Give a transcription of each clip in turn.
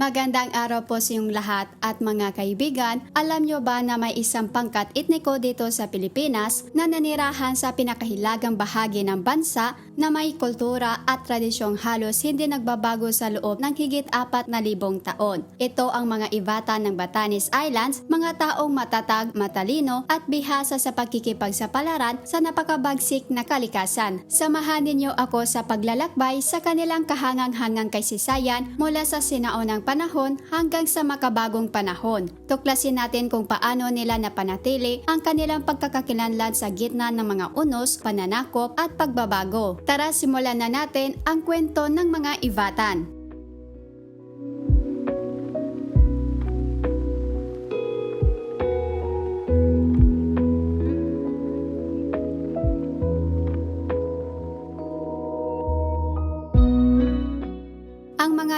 Magandang araw po sa inyong lahat at mga kaibigan. Alam nyo ba na may isang pangkat etniko dito sa Pilipinas na nanirahan sa pinakahilagang bahagi ng bansa na may kultura at tradisyong halos hindi nagbabago sa loob ng higit apat na libong taon. Ito ang mga ibatan ng Batanes Islands, mga taong matatag, matalino at bihasa sa pagkikipagsapalaran sa napakabagsik na kalikasan. Samahan ninyo ako sa paglalakbay sa kanilang kahangang-hangang kaisisayan mula sa sinaunang panahon hanggang sa makabagong panahon. Tuklasin natin kung paano nila napanatili ang kanilang pagkakakilanlan sa gitna ng mga unos, pananakop at pagbabago. Tara simulan na natin ang kwento ng mga ibatan.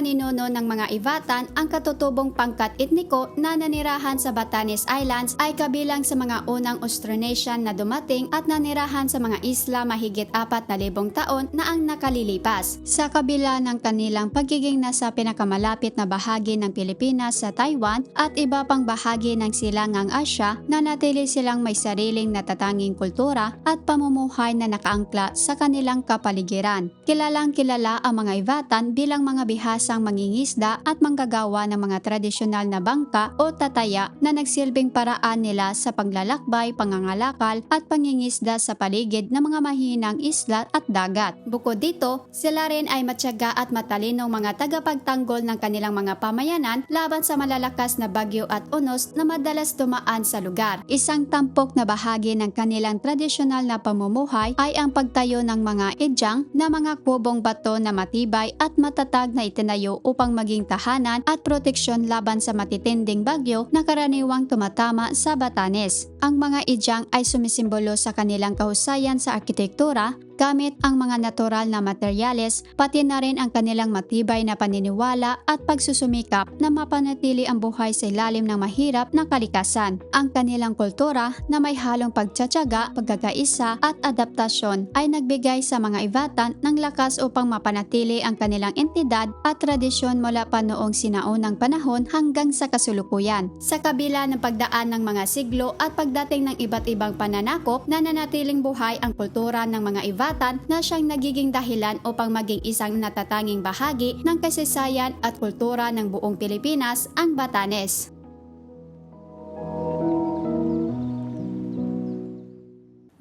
Ang mga ninuno ng mga Ivatan ang katutubong pangkat etniko na nanirahan sa Batanes Islands ay kabilang sa mga unang Austronesian na dumating at nanirahan sa mga isla mahigit apat na libong taon na ang nakalilipas. Sa kabila ng kanilang pagiging nasa pinakamalapit na bahagi ng Pilipinas sa Taiwan at iba pang bahagi ng silangang Asya, nanatili silang may sariling natatanging kultura at pamumuhay na nakaangkla sa kanilang kapaligiran. Kilalang kilala ang mga Ivatan bilang mga bihasang mangingisda at manggagawa ng mga tradisyonal na bangka o tataya na nagsilbing paraan nila sa paglalakbay, pangangalakal at pangingisda sa paligid ng mga mahinang isla at dagat. Bukod dito, sila rin ay matyaga at matalinong mga tagapagtanggol ng kanilang mga pamayanan laban sa malalakas na bagyo at unos na madalas dumaan sa lugar. Isang tampok na bahagi ng kanilang tradisyonal na pamumuhay ay ang pagtayo ng mga edyang na mga kubong bato na matibay at matatag na itinayo upang maging tahanan at proteksyon laban sa matitinding bagyo na karaniwang tumatama sa Batanes. Ang mga edyang ay sumisimbolo sa kanilang kahusayan sa arkitektura, gamit ang mga natural na materyales pati na rin ang kanilang matibay na paniniwala at pagsusumikap na mapanatili ang buhay sa ilalim ng mahirap na kalikasan. Ang kanilang kultura na may halong pagtsatsaga, pagkakaisa at adaptasyon ay nagbigay sa mga Ivatan ng lakas upang mapanatili ang kanilang entidad at tradisyon mula pa noong sinaunang panahon hanggang sa kasulukuyan. Sa kabila ng pagdaan ng mga siglo at pagdating ng iba't ibang pananakop, nananatiling buhay ang kultura ng mga Ivatan na siyang nagiging dahilan upang maging isang natatanging bahagi ng kasaysayan at kultura ng buong Pilipinas, ang Batanes.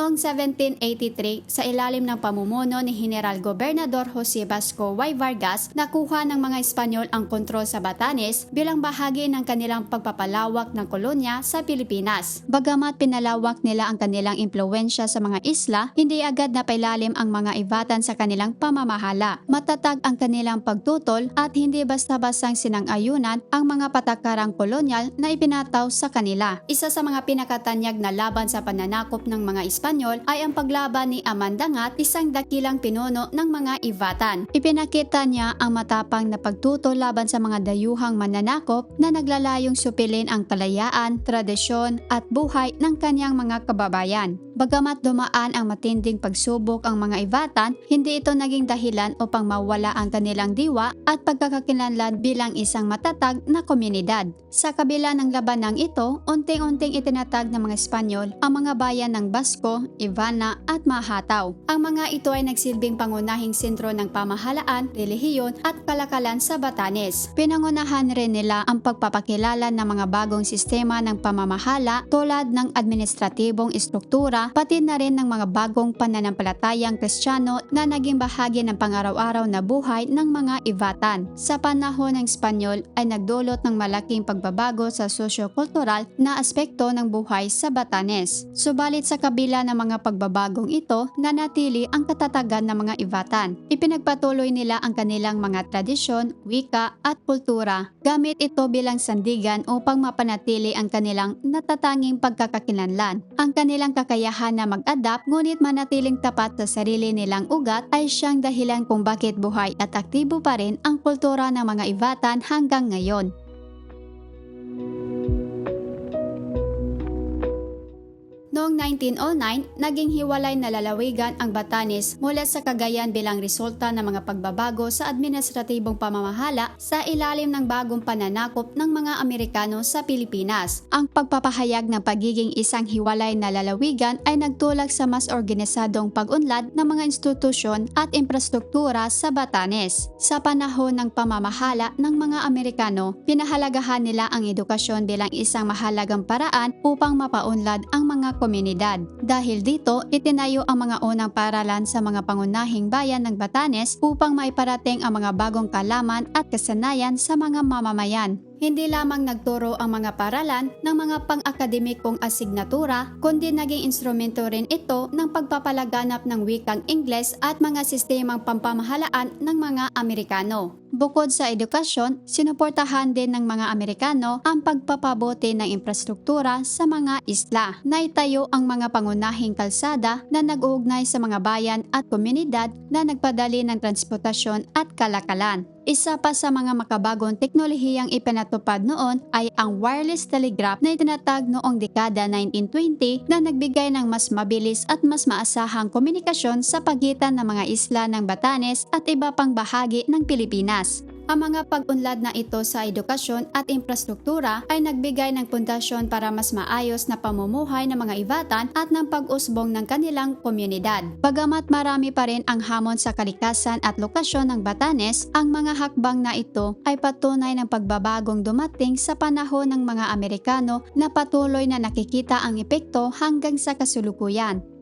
Noong 1783, sa ilalim ng pamumuno ni General Gobernador Jose Vasco Y. Vargas, nakuha ng mga Espanyol ang kontrol sa Batanes bilang bahagi ng kanilang pagpapalawak ng kolonya sa Pilipinas. Bagamat pinalawak nila ang kanilang impluensya sa mga isla, hindi agad napailalim ang mga Ivatan sa kanilang pamamahala. Matatag ang kanilang pagtutol at hindi basta-bastang sinang-ayunan ang mga patakarang kolonyal na ipinataw sa kanila. Isa sa mga pinakatanyag na laban sa pananakop ng mga Espanyol ay ang paglaban ni Amandangat, isang dakilang pinuno ng mga Ivatan. Ipinakita niya ang matapang na pagtuto laban sa mga dayuhang mananakop na naglalayong supilin ang kalayaan, tradisyon at buhay ng kanyang mga kababayan. Bagamat dumaan ang matinding pagsubok ang mga Ivatan, hindi ito naging dahilan upang mawala ang kanilang diwa at pagkakakilanlan bilang isang matatag na komunidad. Sa kabila ng labanang ito, unting-unting itinatag ng mga Espanyol ang mga bayan ng Basco, Ivana at Mahataw. Ang mga ito ay nagsilbing pangunahing sentro ng pamahalaan, relihiyon at kalakalan sa Batanes. Pinangunahan rin nila ang pagpapakilala ng mga bagong sistema ng pamamahala tulad ng administratibong istruktura pati na rin ng mga bagong pananampalatayang kristyano na naging bahagi ng pangaraw-araw na buhay ng mga Ivatan. Sa panahon ng Espanyol ay nagdulot ng malaking pagbabago sa sosyo-kultural na aspekto ng buhay sa Batanes. Subalit sa kabila ng mga pagbabagong ito, nanatili ang katatagan ng mga Ivatan. Ipinagpatuloy nila ang kanilang mga tradisyon, wika at kultura. Gamit ito bilang sandigan upang mapanatili ang kanilang natatanging pagkakakilanlan. Ang kanilang kakayahan na mag-adapt ngunit manatiling tapat sa sarili nilang ugat ay siyang dahilan kung bakit buhay at aktibo pa rin ang kultura ng mga Ivatan hanggang ngayon. 1909, naging hiwalay na lalawigan ang Batanes mula sa Cagayan bilang resulta ng mga pagbabago sa administratibong pamamahala sa ilalim ng bagong pananakop ng mga Amerikano sa Pilipinas. Ang pagpapahayag ng pagiging isang hiwalay na lalawigan ay nagtulak sa mas organisadong pag-unlad ng mga institusyon at infrastruktura sa Batanes. Sa panahon ng pamamahala ng mga Amerikano, pinahalagahan nila ang edukasyon bilang isang mahalagang paraan upang mapaunlad ang mga komunidad. Dahil dito, itinayo ang mga unang paralan sa mga pangunahing bayan ng Batanes upang maiparating ang mga bagong kalaman at kasanayan sa mga mamamayan. Hindi lamang nagturo ang mga paralan ng mga pang-akademikong asignatura, kundi naging instrumento rin ito ng pagpapalaganap ng wikang Ingles at mga sistemang pampamahalaan ng mga Amerikano. Bukod sa edukasyon, sinuportahan din ng mga Amerikano ang pagpapabote ng infrastruktura sa mga isla. Naitayo ang mga pangunahing kalsada na nag-uugnay sa mga bayan at komunidad na nagpadali ng transportasyon at kalakalan. Isa pa sa mga makabagong teknolohiyang ipinatupad noon ay ang wireless telegraph na itinatag noong dekada 1920 na nagbigay ng mas mabilis at mas maasahang komunikasyon sa pagitan ng mga isla ng Batanes at iba pang bahagi ng Pilipinas. Ang mga pag-unlad na ito sa edukasyon at infrastruktura ay nagbigay ng pundasyon para mas maayos na pamumuhay ng mga ibatan at ng pag-usbong ng kanilang komunidad. Bagamat marami pa rin ang hamon sa kalikasan at lokasyon ng Batanes, ang mga hakbang na ito ay patunay ng pagbabagong dumating sa panahon ng mga Amerikano na patuloy na nakikita ang epekto hanggang sa kasulukuyan.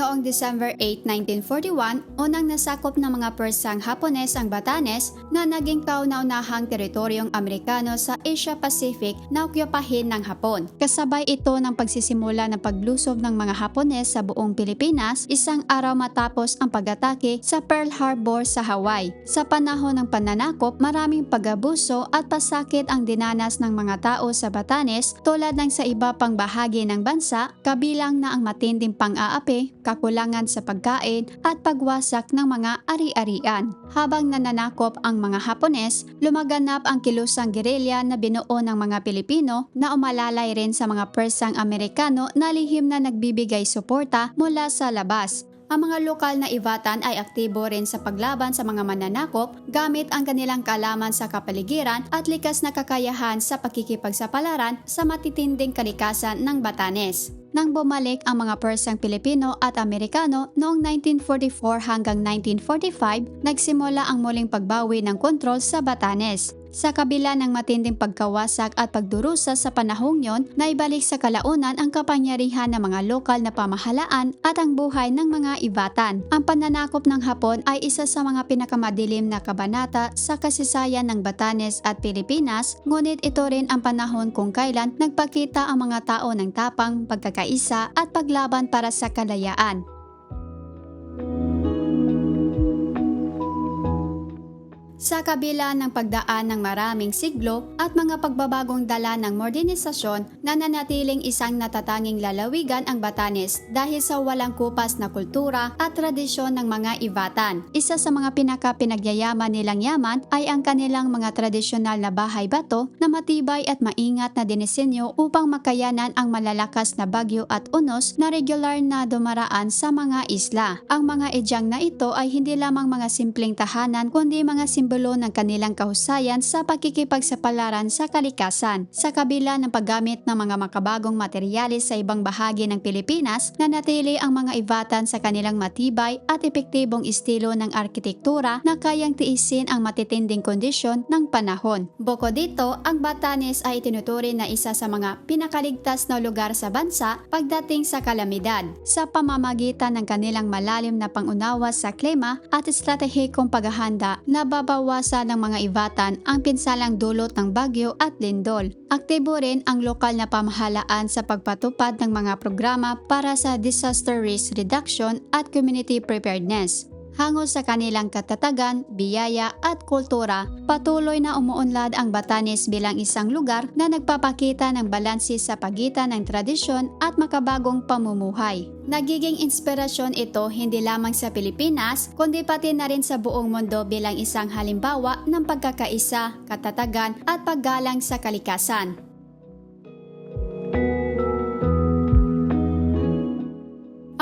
Noong December 8, 1941, unang nasakop ng mga persang Hapones ang Batanes na naging kauna-unahang teritoryong Amerikano sa Asia Pacific na okyopahin ng Hapon. Kasabay ito ng pagsisimula ng paglusob ng mga Hapones sa buong Pilipinas isang araw matapos ang pag-atake sa Pearl Harbor sa Hawaii. Sa panahon ng pananakop, maraming pag-abuso at pasakit ang dinanas ng mga tao sa Batanes tulad ng sa iba pang bahagi ng bansa, kabilang na ang matinding pang-aapi, kakulangan sa pagkain at pagwasak ng mga ari-arian. Habang nananakop ang mga Hapones, lumaganap ang kilusang gerilya na binuo ng mga Pilipino na umalalay rin sa mga Persang Amerikano na lihim na nagbibigay suporta mula sa labas. Ang mga lokal na ibatan ay aktibo rin sa paglaban sa mga mananakop gamit ang kanilang kalaman sa kapaligiran at likas na kakayahan sa pakikipagsapalaran sa matitinding kalikasan ng Batanes nang bumalik ang mga Persang Pilipino at Amerikano noong 1944 hanggang 1945, nagsimula ang muling pagbawi ng kontrol sa Batanes. Sa kabila ng matinding pagkawasak at pagdurusa sa panahong yon, naibalik sa kalaunan ang kapangyarihan ng mga lokal na pamahalaan at ang buhay ng mga ibatan. Ang pananakop ng Hapon ay isa sa mga pinakamadilim na kabanata sa kasaysayan ng Batanes at Pilipinas, ngunit ito rin ang panahon kung kailan nagpakita ang mga tao ng tapang, pagkakaisa at paglaban para sa kalayaan. Sa kabila ng pagdaan ng maraming siglo at mga pagbabagong dala ng modernisasyon, nananatiling isang natatanging lalawigan ang Batanes dahil sa walang kupas na kultura at tradisyon ng mga ibatan. Isa sa mga pinaka-pinagyayaman nilang yaman ay ang kanilang mga tradisyonal na bahay bato na matibay at maingat na dinisenyo upang makayanan ang malalakas na bagyo at unos na regular na dumaraan sa mga isla. Ang mga edyang na ito ay hindi lamang mga simpleng tahanan kundi mga simbolo ng kanilang kahusayan sa pakikipagsapalaran sa kalikasan. Sa kabila ng paggamit ng mga makabagong materyales sa ibang bahagi ng Pilipinas, nanatili ang mga ibatan sa kanilang matibay at epektibong estilo ng arkitektura na kayang tiisin ang matitinding kondisyon ng panahon. Bukod dito, ang Batanes ay tinuturing na isa sa mga pinakaligtas na lugar sa bansa pagdating sa kalamidad sa pamamagitan ng kanilang malalim na pangunawa sa klima at estratehikong paghahanda na babawasan ng mga ibatan ang pinsalang dulot ng bagyo at lindol. Aktibo rin ang lokal na pamahalaan sa pagpatupad ng mga programa para sa disaster risk reduction at community preparedness. Hango sa kanilang katatagan, biyaya at kultura, patuloy na umuunlad ang Batanes bilang isang lugar na nagpapakita ng balanse sa pagitan ng tradisyon at makabagong pamumuhay. Nagiging inspirasyon ito hindi lamang sa Pilipinas, kundi pati na rin sa buong mundo bilang isang halimbawa ng pagkakaisa, katatagan at paggalang sa kalikasan.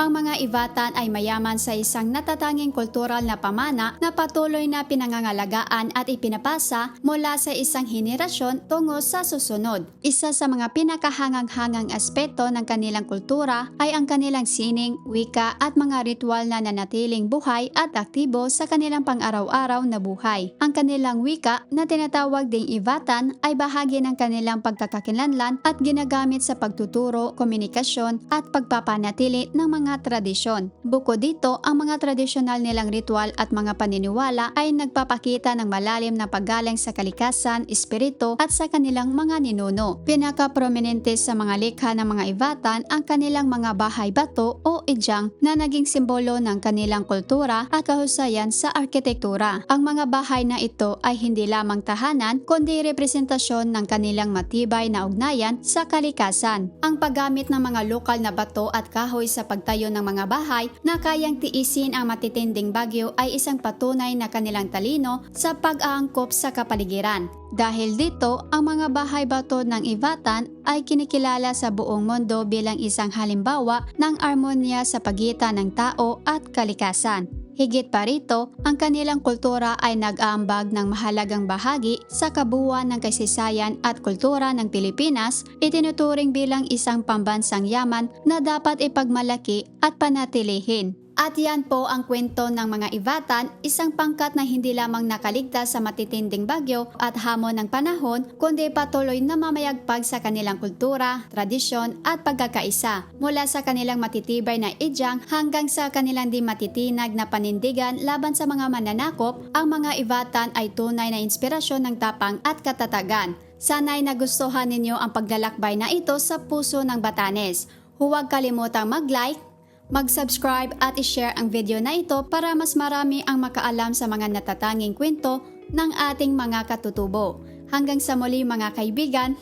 Ang mga Ivatan ay mayaman sa isang natatanging kultural na pamana na patuloy na pinangangalagaan at ipinapasa mula sa isang henerasyon tungo sa susunod. Isa sa mga pinakahangang-hangang aspeto ng kanilang kultura ay ang kanilang sining, wika at mga ritual na nanatiling buhay at aktibo sa kanilang pang-araw-araw na buhay. Ang kanilang wika na tinatawag ding Ivatan ay bahagi ng kanilang pagkakakilanlan at ginagamit sa pagtuturo, komunikasyon at pagpapanatili ng mga tradisyon. Bukod dito, ang mga tradisyonal nilang ritual at mga paniniwala ay nagpapakita ng malalim na paggalang sa kalikasan, espiritu at sa kanilang mga ninuno. Pinaka-prominente sa mga likha ng mga Ivatan ang kanilang mga bahay bato o idyang na naging simbolo ng kanilang kultura at kahusayan sa arkitektura. Ang mga bahay na ito ay hindi lamang tahanan kundi representasyon ng kanilang matibay na ugnayan sa kalikasan. Ang paggamit ng mga lokal na bato at kahoy sa pagtayo ng mga bahay na kayang tiisin ang matitinding bagyo ay isang patunay na kanilang talino sa pag-aangkop sa kapaligiran. Dahil dito, ang mga bahay bato ng Ivatan ay kinikilala sa buong mundo bilang isang halimbawa ng armonya sa pagitan ng tao at kalikasan. Higit pa rito, ang kanilang kultura ay nag-aambag ng mahalagang bahagi sa kabuuan ng kasaysayan at kultura ng Pilipinas, itinuturing bilang isang pambansang yaman na dapat ipagmalaki at panatilihin. At yan po ang kwento ng mga Ivatan, isang pangkat na hindi lamang nakaligtas sa matitinding bagyo at hamon ng panahon, kundi patuloy na mamayagpag sa kanilang kultura, tradisyon at pagkakaisa. Mula sa kanilang matitibay na idyang hanggang sa kanilang di matitinag na panindigan laban sa mga mananakop, ang mga Ivatan ay tunay na inspirasyon ng tapang at katatagan. Sana'y nagustuhan ninyo ang paglalakbay na ito sa puso ng Batanes. Huwag kalimutang mag-like, mag-subscribe at i-share ang video na ito para mas marami ang makaalam sa mga natatanging kwento ng ating mga katutubo. Hanggang sa muli mga kaibigan,